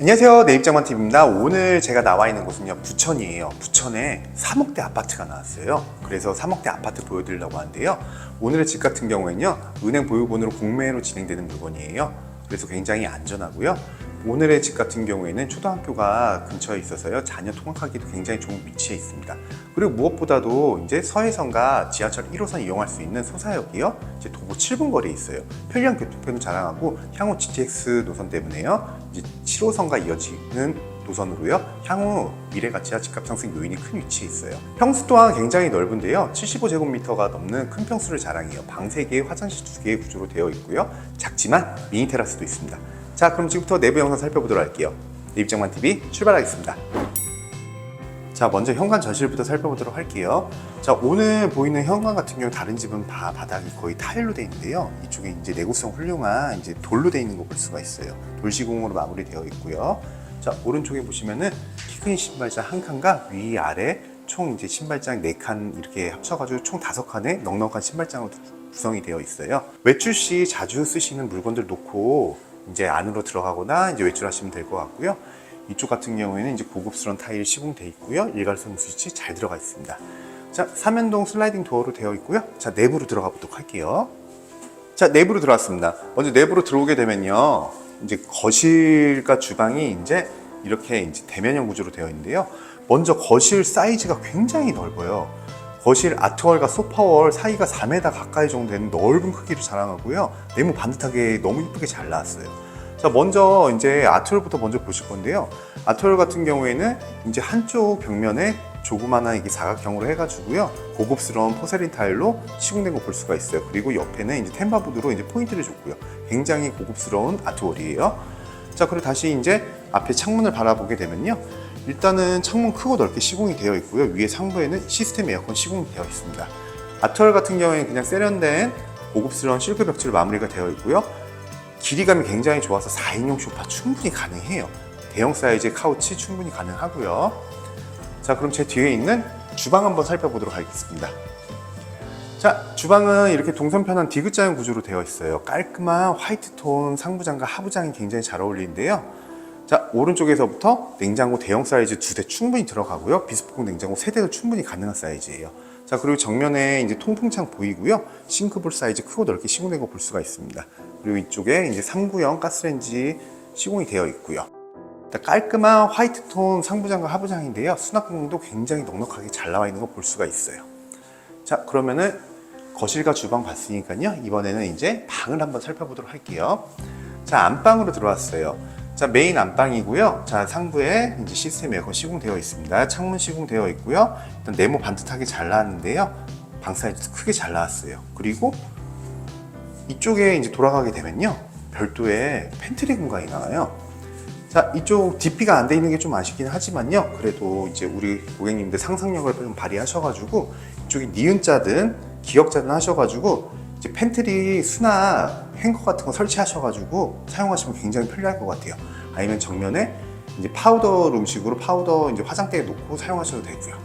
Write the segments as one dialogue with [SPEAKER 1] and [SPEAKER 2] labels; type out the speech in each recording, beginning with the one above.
[SPEAKER 1] 안녕하세요. 내 입장만 TV입니다. 오늘 제가 나와 있는 곳은요, 부천이에요. 부천에 3억대 아파트가 나왔어요. 그래서 3억대 아파트 보여드리려고 하는데요. 오늘의 집 같은 경우에는요, 은행 보유본으로 공매로 진행되는 물건이에요. 그래서 굉장히 안전하고요. 오늘의 집 같은 경우에는 초등학교가 근처에 있어서요, 자녀 통학하기도 굉장히 좋은 위치에 있습니다. 그리고 무엇보다도 이제 서해선과 지하철 1호선 이용할 수 있는 소사역이요, 이제 도보 7분 거리에 있어요. 편리한 교통편을 자랑하고 향후 GTX 노선 때문에요, 이제 7호선과 이어지는 노선으로요. 향후 미래가 지하 집값 상승 요인이 큰 위치에 있어요. 평수 또한 굉장히 넓은데요. 75제곱미터가 넘는 큰 평수를 자랑해요. 방 3개, 화장실 2개의 구조로 되어 있고요. 작지만 미니 테라스도 있습니다. 자, 그럼 지금부터 내부 영상 살펴보도록 할게요. 내 입장만 TV 출발하겠습니다. 자, 먼저 현관 전실부터 살펴보도록 할게요. 자, 오늘 보이는 현관 같은 경우 다른 집은 바, 바닥이 거의 타일로 되어 있는데요. 이쪽에 이제 내구성 훌륭한 이제 돌로 되어 있는 거 볼 수가 있어요. 돌시공으로 마무리되어 있고요. 자, 오른쪽에 보시면은 키 큰 신발장 한 칸과 위 아래 총 이제 신발장 네 칸 이렇게 합쳐가지고 총 다섯 칸의 넉넉한 신발장으로 구성이 되어 있어요. 외출 시 자주 쓰시는 물건들 놓고 이제 안으로 들어가거나 이제 외출하시면 될 것 같고요. 이쪽 같은 경우에는 이제 고급스러운 타일이 시공돼 있고요. 일괄선 스위치 잘 들어가 있습니다. 자, 삼연동 슬라이딩 도어로 되어 있고요. 자, 내부로 들어가 보도록 할게요. 자, 내부로 들어왔습니다. 먼저 내부로 들어오게 되면요. 이제 거실과 주방이 이제 이렇게 이제 대면형 구조로 되어 있는데요. 먼저 거실 사이즈가 굉장히 넓어요. 거실 아트월과 소파월 사이가 4m 가까이 정도 되는 넓은 크기를 자랑하고요. 네모 반듯하게 너무 이쁘게 잘 나왔어요. 자, 먼저 이제 아트월부터 먼저 보실 건데요. 아트월 같은 경우에는 이제 한쪽 벽면에 조그마한 이게 사각형으로 해가지고요. 고급스러운 포세린 타일로 시공된 거 볼 수가 있어요. 그리고 옆에는 이제 템바보드로 이제 포인트를 줬고요. 굉장히 고급스러운 아트월이에요. 자, 그리고 다시 이제 앞에 창문을 바라보게 되면요. 일단은 창문 크고 넓게 시공이 되어 있고요. 위에 상부에는 시스템 에어컨 시공이 되어 있습니다. 아트월 같은 경우에는 그냥 세련된 고급스러운 실크 벽지로 마무리가 되어 있고요. 길이감이 굉장히 좋아서 4인용 소파 충분히 가능해요. 대형 사이즈의 카우치 충분히 가능하고요. 자, 그럼 제 뒤에 있는 주방 한번 살펴보도록 하겠습니다. 자, 주방은 이렇게 동선편한 디귿자형 구조로 되어 있어요. 깔끔한 화이트 톤 상부장과 하부장이 굉장히 잘 어울리는데요. 자, 오른쪽에서부터 냉장고 대형 사이즈 두 대 충분히 들어가고요. 비스포크 냉장고 세 대도 충분히 가능한 사이즈예요. 자, 그리고 정면에 이제 통풍창 보이고요. 싱크볼 사이즈 크고 넓게 시공된 거 볼 수가 있습니다. 그리고 이쪽에 이제 3구형 가스레인지 시공이 되어 있고요. 깔끔한 화이트 톤 상부장과 하부장인데요. 수납 공간도 굉장히 넉넉하게 잘 나와 있는 거 볼 수가 있어요. 자, 그러면은 거실과 주방 봤으니까요. 이번에는 이제 방을 한번 살펴보도록 할게요. 자, 안방으로 들어왔어요. 자, 메인 안방이고요. 자, 상부에 이제 시스템 에어컨 시공되어 있습니다. 창문 시공되어 있고요. 일단 네모 반듯하게 잘 나왔는데요. 방 사이즈도 크게 잘 나왔어요. 그리고 이쪽에 이제 돌아가게 되면요. 별도의 팬트리 공간이 나와요. 자, 이쪽 DP가 안 돼 있는 게 좀 아쉽긴 하지만요. 그래도 이제 우리 고객님들 상상력을 좀 발휘하셔가지고 이쪽에 니은자든 기역자든 하셔가지고 이제 팬트리 수납 행거 같은 거 설치하셔가지고 사용하시면 굉장히 편리할 것 같아요. 아니면 정면에 이제 파우더 룸식으로 파우더 이제 화장대에 놓고 사용하셔도 되고요.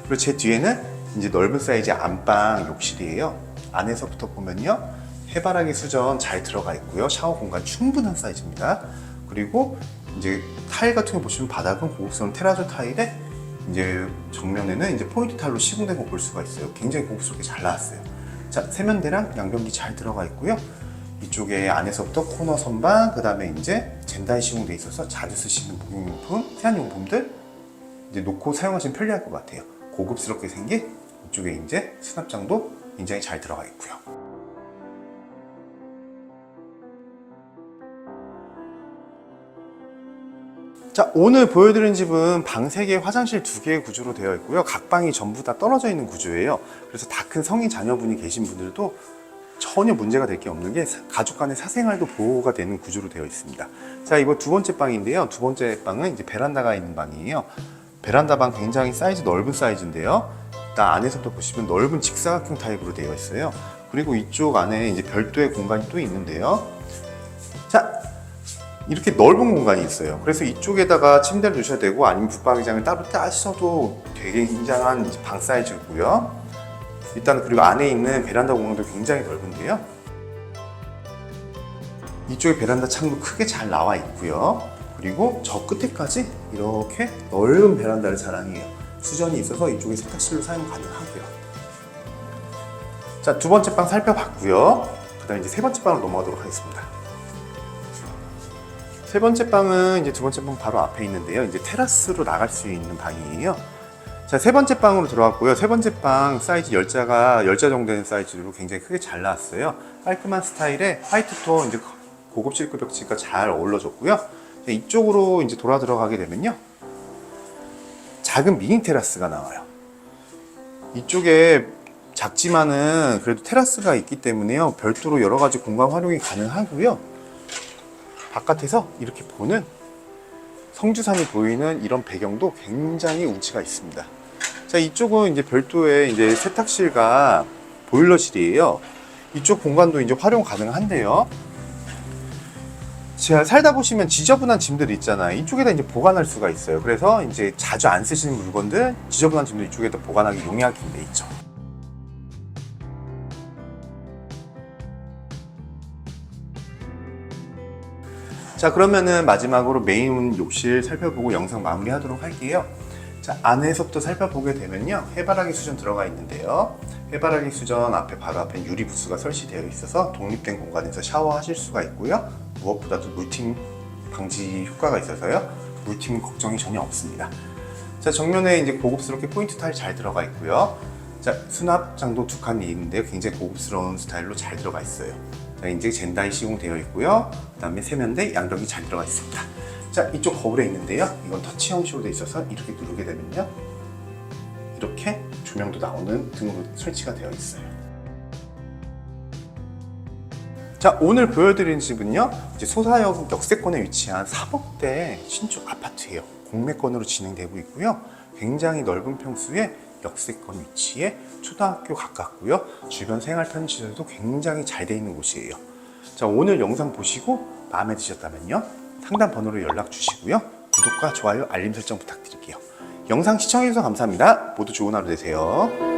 [SPEAKER 1] 그리고 제 뒤에는 이제 넓은 사이즈 안방 욕실이에요. 안에서부터 보면요. 해바라기 수전 잘 들어가 있고요. 샤워 공간 충분한 사이즈입니다. 그리고 이제 타일 같은 거 보시면 바닥은 고급스러운 테라조 타일에 이제 정면에는 이제 포인트 타일로 시공된 거 볼 수가 있어요. 굉장히 고급스럽게 잘 나왔어요. 자, 세면대랑 양변기 잘 들어가 있고요. 이쪽에 안에서부터 코너 선반, 그 다음에 이제 젠다이 시공돼 있어서 자주 쓰시는 목욕용품, 세안용품들 이제 놓고 사용하시면 편리할 것 같아요. 고급스럽게 생긴 이쪽에 이제 수납장도 굉장히 잘 들어가 있고요. 자, 오늘 보여드린 집은 방 3개, 화장실 2개의 구조로 되어 있고요. 각 방이 전부 다 떨어져 있는 구조예요. 그래서 다 큰 성인 자녀분이 계신 분들도 전혀 문제가 될 게 없는 게 사- 가족 간의 사생활도 보호가 되는 구조로 되어 있습니다. 자, 이거 두 번째 방인데요. 두 번째 방은 이제 베란다가 있는 방이에요. 베란다 방 굉장히 사이즈 넓은 사이즈인데요. 일단 안에서부터 보시면 넓은 직사각형 타입으로 되어 있어요. 그리고 이쪽 안에 이제 별도의 공간이 또 있는데요. 자, 이렇게 넓은 공간이 있어요. 그래서 이쪽에다가 침대를 두셔도 되고 아니면 붙박이장을 따로 따셔도 되게 굉장한 방 사이즈고요. 일단 그리고 안에 있는 베란다 공간도 굉장히 넓은데요. 이쪽에 베란다 창도 크게 잘 나와 있고요. 그리고 저 끝에까지 이렇게 넓은 베란다를 자랑해요. 수전이 있어서 이쪽에 세탁실로 사용 가능하고요. 자, 두 번째 방 살펴봤고요. 그다음 이제 세 번째 방으로 넘어가도록 하겠습니다. 세 번째 방은 이제 두 번째 방 바로 앞에 있는데요. 이제 테라스로 나갈 수 있는 방이에요. 자, 세 번째 방으로 들어왔고요. 세 번째 방 사이즈 열자가 열자 정도 되는 사이즈로 굉장히 크게 잘 나왔어요. 깔끔한 스타일의 화이트 톤 이제 고급 실크 벽지가 잘 어울러졌고요. 자, 이쪽으로 이제 돌아 들어가게 되면요. 작은 미니 테라스가 나와요. 이쪽에 작지만은 그래도 테라스가 있기 때문에요. 별도로 여러 가지 공간 활용이 가능하고요. 바깥에서 이렇게 보는 성주산이 보이는 이런 배경도 굉장히 운치가 있습니다. 자, 이쪽은 이제 별도의 이제 세탁실과 보일러실이에요. 이쪽 공간도 이제 활용 가능한데요. 제가 살다 보시면 지저분한 짐들 있잖아요. 이쪽에다 이제 보관할 수가 있어요. 그래서 이제 자주 안 쓰시는 물건들, 지저분한 짐들 이쪽에다 보관하기 용이하게 돼 있죠. 자 그러면은 마지막으로 메인 욕실 살펴보고 영상 마무리하도록 할게요. 자 안에서부터 살펴보게 되면요 해바라기 수전 들어가 있는데요. 해바라기 수전 앞에 바로 앞에 유리 부스가 설치되어 있어서 독립된 공간에서 샤워하실 수가 있고요. 무엇보다도 물팀 방지 효과가 있어서요 물팀 걱정이 전혀 없습니다. 자 정면에 이제 고급스럽게 포인트 타일 잘 들어가 있고요. 자 수납장도 두 칸이 있는데요 굉장히 고급스러운 스타일로 잘 들어가 있어요. 자, 이제 젠다이 시공되어 있고요. 그 다음에 세면대 양벽이 잘 들어가 있습니다. 자, 이쪽 거울에 있는데요. 이건 터치 형식으로 되어 있어서 이렇게 누르게 되면요. 이렇게 조명도 나오는 등으로 설치가 되어 있어요. 자, 오늘 보여드린 집은요. 이제 소사역 역세권에 위치한 3억대 신축 아파트예요. 공매권으로 진행되고 있고요. 굉장히 넓은 평수에 역세권 위치에 초등학교 가깝고요. 주변 생활 편의시설도 굉장히 잘 돼 있는 곳이에요. 자, 오늘 영상 보시고 마음에 드셨다면요. 상담 번호로 연락 주시고요. 구독과 좋아요, 알림 설정 부탁드릴게요. 영상 시청해주셔서 감사합니다. 모두 좋은 하루 되세요.